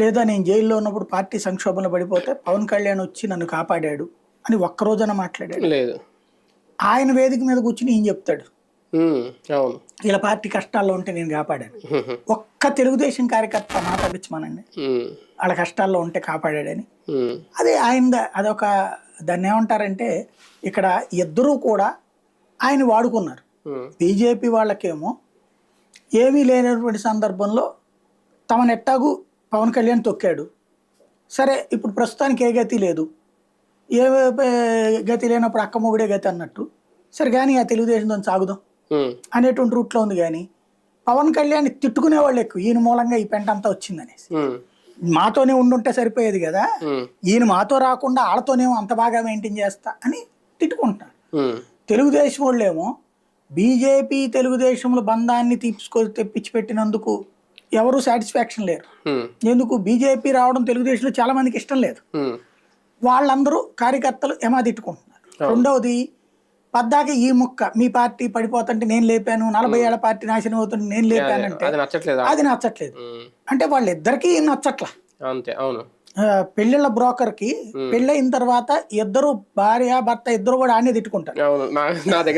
లేదా నేను జైల్లో ఉన్నప్పుడు పార్టీ సంక్షోభంలో పడిపోతే పవన్ కళ్యాణ్ వచ్చి నన్ను కాపాడాడు అని ఒక్క రోజున మాట్లాడాడు. లేదు. ఆయన వేదిక మీద కూర్చుని ఈయన చెప్తాడు? అవును. ఇలా పార్టీ కష్టాల్లో ఉంటే నేను కాపాడాను. ఒక్క తెలుగుదేశం కార్యకర్త మాట్లాడించమనండి ఉమ్, వాళ్ళ కష్టాల్లో ఉంటే కాపాడాడని. అదే ఆయన అదొక దాన్ని ఏమంటారంటే ఇక్కడ ఇద్దరూ కూడా ఆయన వాడుకున్నారు. బీజేపీ వాళ్ళకేమో ఏమీ లేనటువంటి సందర్భంలో తమ నెట్టాగు పవన్ కళ్యాణ్ తొక్కాడు. సరే ఇప్పుడు ప్రస్తుతానికి ఏ గతి లేదు. ఏ గతి లేనప్పుడు అక్క మొగుడే గతి అన్నట్టు. సరే కానీ ఆ తెలుగుదేశంతో సాగుదాం అనేటువంటి రూట్లో ఉంది కానీ పవన్ కళ్యాణ్ తిట్టుకునే వాళ్ళు ఎక్కువ. ఈయన మూలంగా ఈ పెంట అంతా వచ్చిందనేసి. మాతోనే ఉండుంటే సరిపోయేది కదా. ఈయన మాతో రాకుండా వాళ్ళతోనేమో అంత బాగా మెయింటైన్ చేస్తా అని తిట్టుకుంటున్నారు ఉమ్, తెలుగుదేశం వాళ్ళేమో బీజేపీ తెలుగుదేశంలో బంధాన్ని తీసుకొ తెప్పించి పెట్టినందుకు ఎవరు సాటిస్ఫాక్షన్ లేరు. ఎందుకు? బీజేపీ రావడం తెలుగుదేశంలో చాలా మందికి ఇష్టం లేదు. వాళ్ళందరూ కార్యకర్తలు ఏమా తిట్టుకుంటున్నారు. రెండవది పద్దాక ఈ ముక్క మీ పార్టీ పడిపోతుంటే నేను లేపాను నలభై ఏళ్ళ పార్టీ నాశనం అవుతుంటే నేను లేపానంటే అది నచ్చట్లేదా? అది నచ్చట్లేదు. అంటే వాళ్ళిద్దరికీ నచ్చట్ల? అంతే అవును. పెళ్ళిళ్ళ బ్రోకర్కి పెళ్ళయిన తర్వాత ఇద్దరు భార్య భర్త ఇద్దరు కూడా ఆనే తిట్టుకుంటారు.